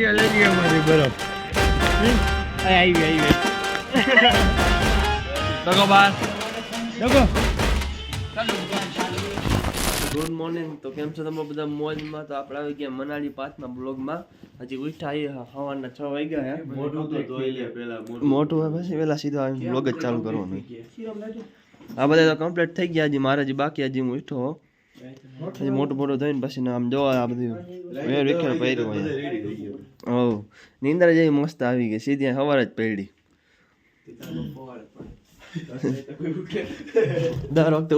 લ્યો લઈ લ્યો મારી બરફ આવી આવી તકો બાર ડગો ગુડ મોર્નિંગ તો કેમ છો તમે બધા મોજમાં? તો આપણે આવી ગયા મનાલી પાંચમા બ્લોગમાં. હજી ઉઠા એ સવારના છ વાગ્યા હે? મોઢું તો ધોઈ લે પેલા મોટું. હોય પછી વેલા સીધો આવીને બ્લોગ જ ચાલુ કરવાનું. આ બધા તો કમ્પ્લીટ થઈ ગયા હજી મારે હજી બાકી હજી હું ઉઠો હો. હજી મોટું મોટું થઈને પછી ને આમ જોવા આ બધું વેર વિખેર પહેર્યું હોય. રેડી નિંદ્રા જેવી મસ્ત આવી ગઈ. સીધી સવારે જ પડી. દર વખતે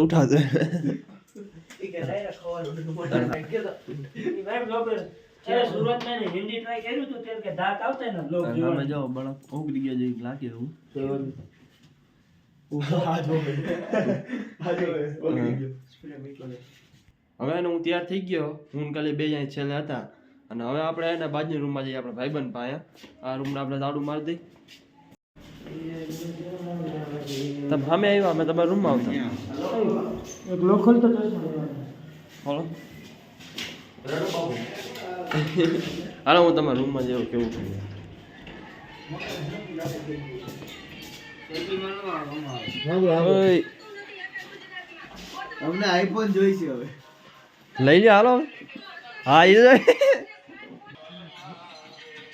એવું. હવે હું તૈયાર થઈ ગયો. હું કાલે બે જાય છેલ્લે હતા. અને હવે આપણે એના બાજુ રૂમમાં જઈએ આપણે ભાઈબંધ પાસે. આ રૂમને આપણે તાળું મારી દઈ. તમે સામે આવ્યા અમે તમારા રૂમમાં આવતા. હાલો. હાલો હું તમારા રૂમમાં જેવું કેવું ઓય, અમને આઈફોન જોઈશે હવે. લઈ લ્યો હાલો. હા એ.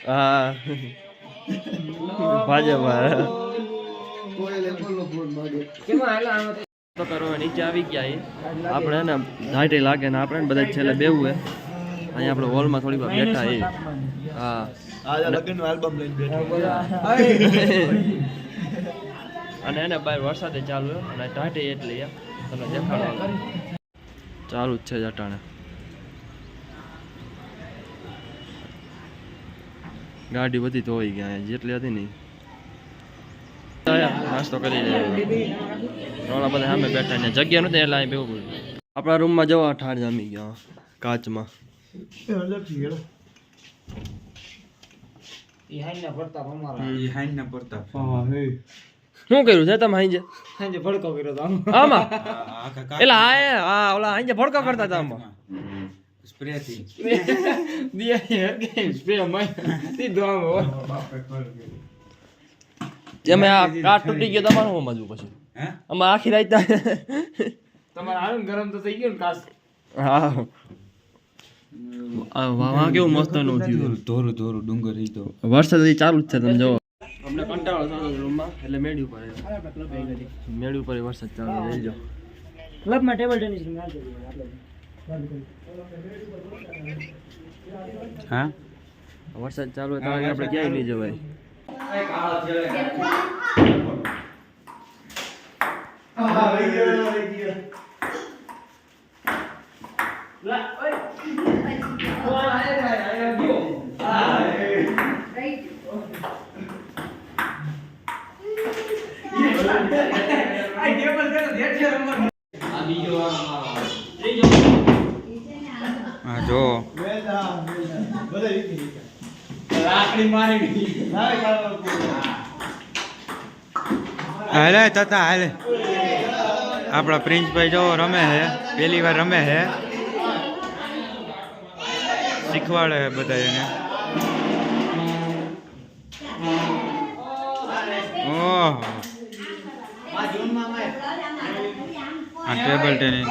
હા. ભાજપ તો કરવા નીચે આવી ગયા એ. આપણે ને ધાટી લાગે ને આપણે ને બધા છેલ્લે બેવું હે. અહીંયા આપણે હોલમાં થોડીક વાર બેઠા એ હા. આજે લગ્ન આલ્બમ લઈને બેઠા અને એને બહાર વરસાદે ચાલુ અને ટાટી એટલી તમને દેખાડવા ચાલુ જ છે જટાણે ગાડી બધી ધોઈ ગયા જેટલી હતી નહીં. નાસ્તો કરી રોણા બધા સામે બેઠા ને જગ્યા નથી એટલે અહીં બેવું પડ્યું. આપણા રૂમમાં જવા ઠાર જામી ગયા કાચમાં. શું કર્યું છે તમે આમાં. એલા આ આ ઓલા હાંજે ભડકો કરતા હતા આમાં? તમે આ કાટ તૂટી ગયો તમારું શું મજવું પછી આમાં આખી રાત હા આ વાહ કેવું મસ્તનું થયું ધોરું ધોરું ડુંગર ઈ તો વરસાદ હજી ચાલુ જ છે તમે જો અમને કંટાળો થતો રૂમમાં એટલે મેળી ઉપર. મેળી ઉપર વરસાદ ચાલુ લઈ જાઓ ક્લબમાં ટેબલ ટેનિસ રમી હા? વરસાદ ચાલુ હોય ત્યારે આપણે ક્યાંય નહીં જવાય હા જો હાલે તતા, હાલે. આપણા પ્રિન્સભાઈ જો રમે છે. પહેલી વાર રમે છે. શીખવાડે છે બધા એને ઓહો. આ ટેબલ ટેનિસ.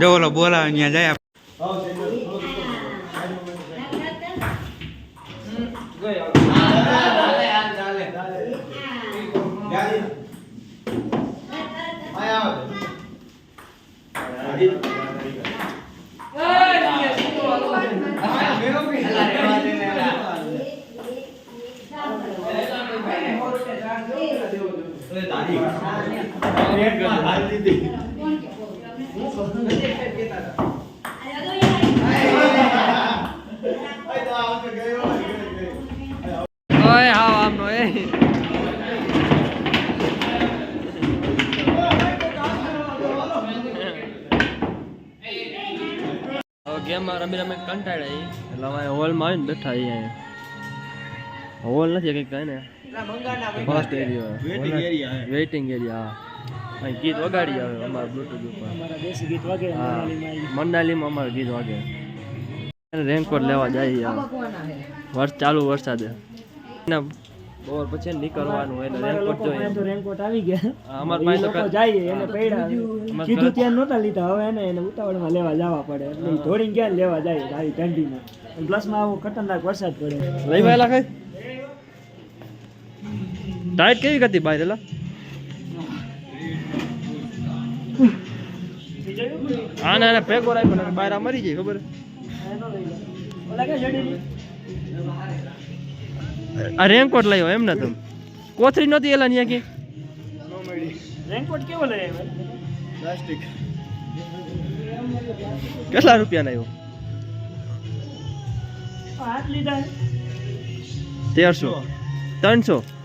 જો ઓલો બોલા અહીંયા જાય. ઓય હાવ આમનો એ. ગેમ ગેમમાં રમી રમી કંટાળ્યા. એટલે અમે હોલમાં આવીને બેઠા અહીંયા. હોલ નથી કંઈક કહે ને. ફર્સ્ટ એરિયા વેઇટિંગ એરિયા અહીં ગીત વગાડી આવે અમારા બ્લૂટૂથ ઉપર. દેશી ગીત વાગે. મંડાલીમાં અમારું ગીત વાગે. રેનકોટ લેવા જાય વર્ષ ચાલુ વરસાદે. ને બપોર પછી નીકળવાનું હોય એટલે રેનકોટ જોઈએ તો રેનકોટ આવી ગયા. અમાર પાસે તો લોકો એને પૈડા કીધું ત્યાં નહોતા લીધા હવે એને એને ઉતાવળમાં લેવા જવા પડે. એટલે ઈ દોડીને ક્યાં લેવા જાય આવી ઠંડીમાં અને પ્લસમાં આવો ખતરનાક વરસાદ પડે. લઈ વાયેલા કઈ ટાઈટ કેવી હતી બાય એલા હા ના ના પેગો રાખ્યો ને બાયરા આ મરી જાય ખબર? ઓલા કે જડી આ રેનકોટ લાવ્યો એમ ને તમે. કોથરી નહોતી એલા ન્યા કે રેનકોટ કેવો લાવ્યો પ્લાસ્ટિક કેટલા રૂપિયા લીધા. તેરસો. ત્રણસો.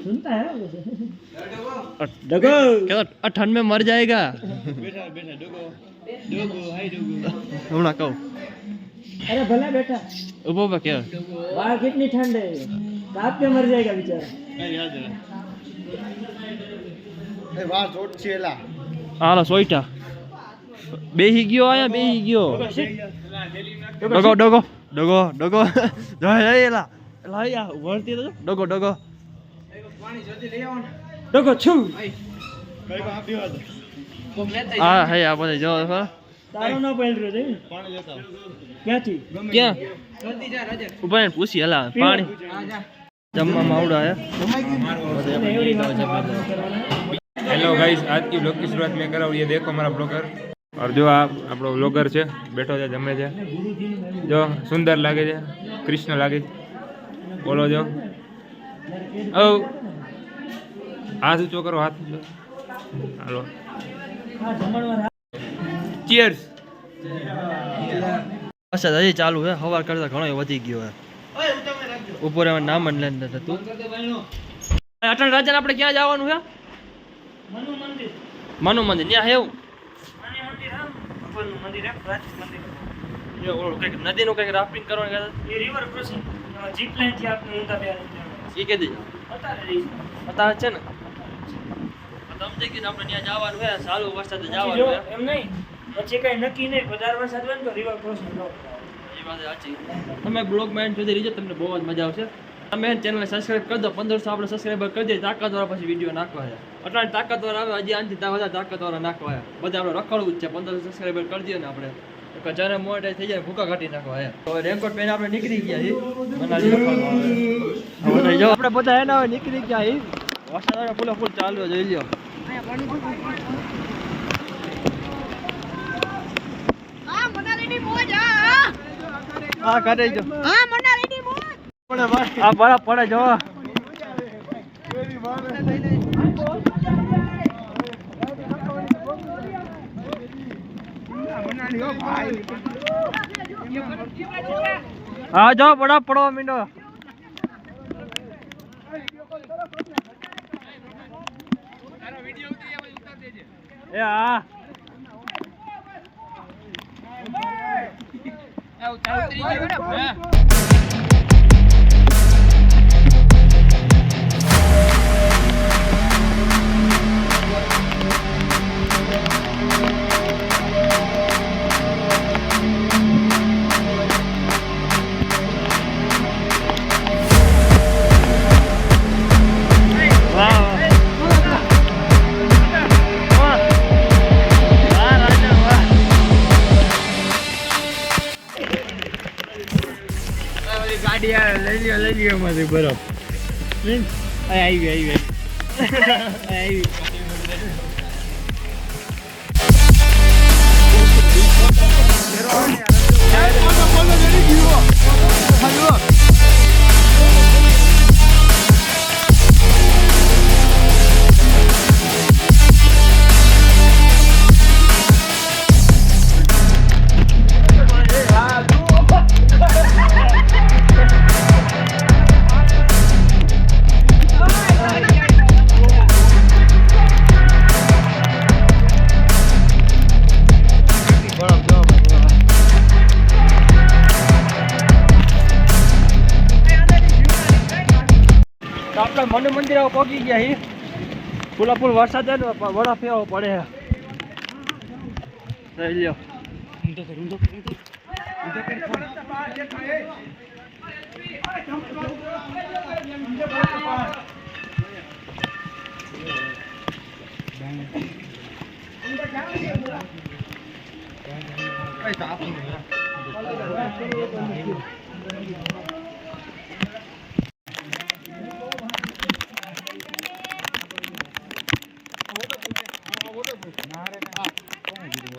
सुनता है वो डगो क्या आ ठंड में मर जाएगा બેઠા બેઠા ડોગો ડોગો હાય ડોગો હમણાં કહું अरे भला बेटा ઉભો ઉભો કે बाहर कितनी ठंड है ताप के मर जाएगा बेचारा કઈ યાદ રહે એ વાહ ચોટ છે એલા હાલો સોઈટા બેહી ગયો આયા બેહી ગયો ડગો ડગો ડગો ડગો જાય એલા એલા આયા વળતી તો જો. ડગો ડગો डगो छू કઈ કો આપ્યો હતો હા હે આ બધા જો ખરા. તારો ન પહેલ રહ્યો છે પાણી લેતા ક્યાંથી ક્યાં ઉભા રહીને પૂછી હલા પાણી જમવામાં આવડા હે एवरी बात में बात नहीं करवाना हेलो गाइस आज की ब्लॉग की शुरुआत में करा और ये देखो हमारा ब्लॉगर और जो આ આપણો બ્લોગર છે બેઠો છે જમે છે જો સુંદર લાગે છે કૃષ્ણ લાગે છે બોલો જો ઓ હાથ ઊંચો કરો હાથ ઊંચો. હાલો. ચીયર્સ વરસાદ હજી ચાલુ હે હવાર કરતા ઘણો વધી ગયો હે ઉપર એમાં નામ જ લેન તું. અટલ રાજાને આપણે ક્યાં જવાનું છે? મનુ મંદિર. મનુ મંદિર ત્યાં હેવું હા હે નદીનું કંઈક રાફ્ટિંગ કરવાનું કહેતા રિવર ક્રોસિંગ જીપ લાઈનથી આપણે ઊંધા બે એ કીધી અત્યારે અત્યારે છે ને? તમે કીધું આપણે ત્યાં જવાનું હે સારું વરસાદ જવાનું એમ નહીં પછી કઈ નક્કી નહીં વધારે વરસાદ હોય ને તો રિવર ક્રોસિંગ સાચી. તમે બ્લોગમાં સુધી રીજો તમને બહુ જ મજા આવશે. તમે ચેનલને સબસ્ક્રાઇબ કરી દો પંદરસો આપણે સબસ્ક્રાઈબર કરી દઈએ તાકાતવાળા પછી વીડિયો નાખવા છે. અટાણે તાકાતવાળા આવે હજી આનથી ત્યાં વધારે તાકાતવાળા નાખવા છે. બધા આપણે રખડવું જ છે પંદરસો સબસ્ક્રાઈબર કરી દઈએ ને આપણે. જ્યારે મોનેટાઈઝ થઈ જાય ભૂકા કાઢી નાખવા હે તો રેનકોટ પહેરીને આપણે નીકળી ગયા છીએ. મનાલી હવે. હવે જો આપણે બધા એના નીકળી ગયા છીએ. વરસાદ ફૂલો ફૂલ ચાલુ છે, જોઈ લ્યો. હા કાઢી જો હા મોજ આ બરફ પડે હા જો બરફ પડવા મીંડો એ હા. વાહ આવે લઈ લ્યો લઈ લ્યો એમાંથી બરફ. આવી આવી આવી ખંડ મંદિર ગયા હી. પૂરા ફૂલ વરસાદ ને વડા ફેવો પડે રહી લ્યો. અમલ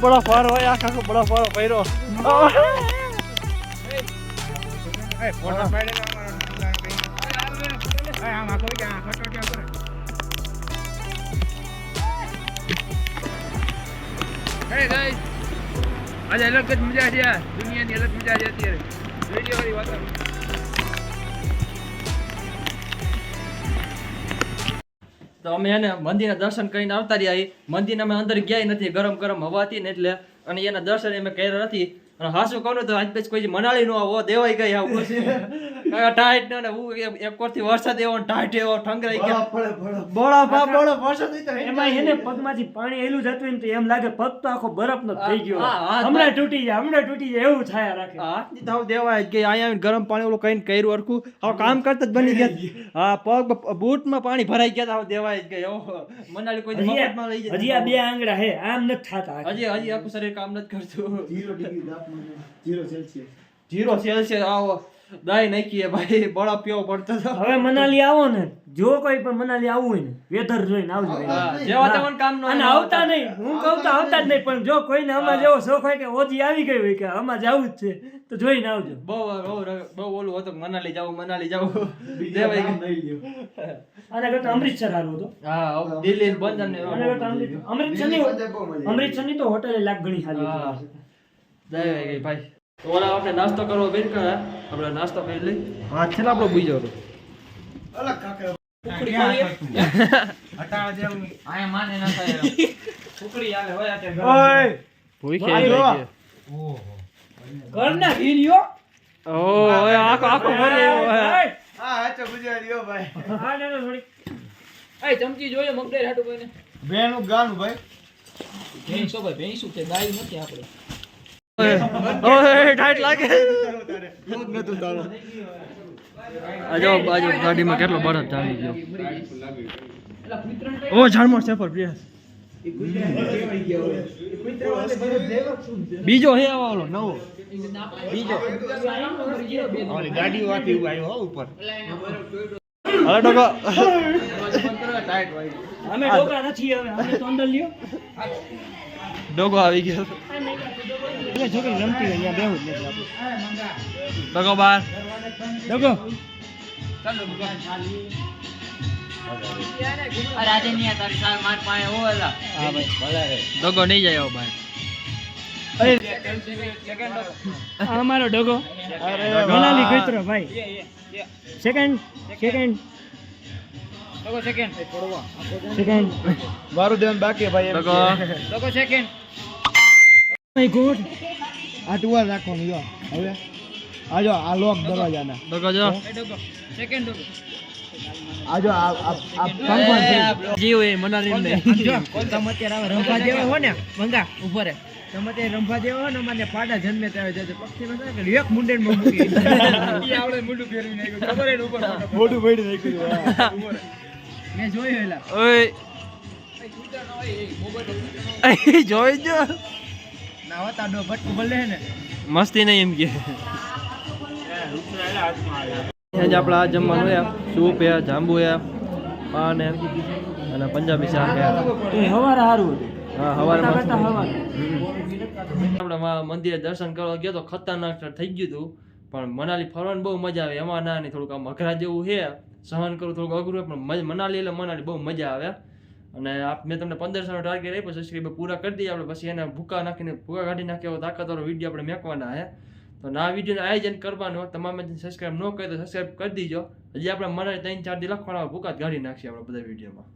બરફ ફારો હોય આખા આખો વાળો પહેરો હે આજે અલગ જ મજા છે દુનિયાની અલગ મજા છે અત્યારે. વીડિયો વાળી વાતો. તો અમે એને મંદિરના દર્શન કરીને આવતા રહ્યા. મંદિરના અમે અંદર ગયા નથી. ગરમ ગરમ હવા હતી ને એટલે. અને એના દર્શન અમે કર્યા નથી. અને હાસુ કહું તો આજ પછી કોઈ મનાલી નો આવો દેવાઈ ગઈ આવું ટાઈટ ને હું એક કોરથી વરસાદ એવો ટાઈટ એવો ઠંગરાઈ ગયા. બોળા આ બળફ વરસાદ તો એમાં એને પગમાંથી પાણી એલું જતું હોય ને તો એમ લાગે પગ તો આખો બરફ નો થઈ ગયો. હમણાં તૂટી જાય હમણાં તૂટી જાય એવું થાય રાખે. હા તાવ દેવાય જ ગઈ. અહીંયા આવીને ગરમ પાણી ઓલું કઈને કર્યું હરખું. હવે કામ કરતા જ બની ગયા. હા પગ બૂટમાં પાણી ભરાઈ ગયા તા દેવાય જ ગઈ. મનાલી કોઈ હજી મફતમાં લઈ આ- હજી આ બે આંગળા હે આમ નથી થાતા. હજી હજી આખું શરીર કામ નથી કરતું. Zero Celsius. જીરો સેલ્સિયસ આવો. દાઈ નાખીએ ભાઈ બળા પીવો પડતો હતો હવે મનાલી આવો ને. જો કોઈ પણ મનાલી આવવું હોય ને વેધર જોઈને આવજો જેવા તમને કામ નો અને આવતા નહીં. હું કહું તો આવતા જ નહીં પણ જો કોઈને આમાં જેવો શોખ હોય કે ઓજી આવી ગઈ હોય કે આમાં જવું જ છે તો જોઈને આવજો. બહુ બહુ બહુ ઓલું હતું મનાલી જાવ મનાલી જાવું દેવાઈ ગયું. આના કરતા અમૃતસર હારું હતું. હા દિલ્હી ને બંદર ને આના કરતા અમૃત- અમૃતસરની અમૃતસરની તો હોટેલ લાખ ગણી હા. ગઈ ભાઈ. તો ઓલા આપણે નાસ્તો કરવો બેન કરે આપણે નાસ્તો કરી લઈ. હા છે ને આપણો બીજો ગઈ. હવે આખો આખો ભરી આવ્યો, ભાઈ. હા ના થોડી. એ ચમચી જોઈએ મગદળ હાટુ ને બેનું ગાનું ભાઈ. ભેંસો ભાઈ ભેંસું છે ગાય નથી આપણે. ઓય ટાઈટ લાગે આ જો બાજુ ગાડીમાં કેટલો બરફ ચાલી ગયો ઓ ઝાડમાં સેફર પ્રિયાસ બીજો હે આવા ઓલો નવો બીજો ગાડી વાથી ઊભા આવ્યો હો ઉપર હવે ડોકો અમે ડોકા નથી હવે અમે તો અંદર લ્યો ડોકો આવી ગયો. ડોગો છોકરી રમતી હોય અહીંયા બેહું જ નથી આપણે બાર. ડોગો ડોકો નહીં જાય આ અમારો ડોકો મનાલી કઈતરો ભાઈ. સેકન્ડ સેકન્ડ સેકન્ડ મારું ધ્યાન બાકી ભાઈ એમ ડોકો માય ગોડ. આ ટુવાલ રાખવાનું જો. હવે. આ જો આ લોક દરવાજાના. ડોકો. જો આ જો આ આ આ પંખો જીવ એ મનાલી ને. રંભા જેવા હો ને મંગા ઉપર. તમે અત્યારે રંભા જેવા હો ને મને પાડા જન્મે ત્યારે જશે પક્ષી નો કે એક મુંડે મૂકી. ઈ આવડે મુંડું ફેરવી નાખ્યું. ખબર હે ઉપર મોઢું નાખ્યું મેં જોયું એલા. ઓય. જોઈ જો. ના હોતા ડો ભટકું ભલે ને. મસ્તી નહીં એમ કે. આજે આપણે આ જમવાનું સૂપ હે જાંબુ હે પાન અને પંજાબી શાક એ હવારે સારું હા આપણે મંદિરે દર્શન કરવા ગયો તો ખતરનાક થઈ ગયું હતું. પણ મનાલી ફરવાની બહુ મજા આવે. એમાં ના નહીં થોડુંક આમ અઘરા જેવું છે, સહન કરવું થોડુંક અઘરું પણ મનાલી એટલે મનાલી બહુ મજા આવે. અને આપ મેં તમને પંદર નો ટાર્ગેટ આપ્યો સબસ્ક્રાઈબર પૂરા કરી દઈએ આપણે. પછી એને ભૂકા નાખીને ભૂકા કાઢી નાખ્યો એવો તાકાતવાળો વીડિયો આપણે મેકવાના છે. તો ના વિડીયોનું આયોજન કરવાનું તમામે સબસ્ક્રાઈબ ન કરી તો સબસ્ક્રાઈબ કરી દીજો. હજી આપણે મનાલી ત્રણ ચાર દી લખવાના જ કાઢી નાખીએ આપણે બધા વિડીયોમાં.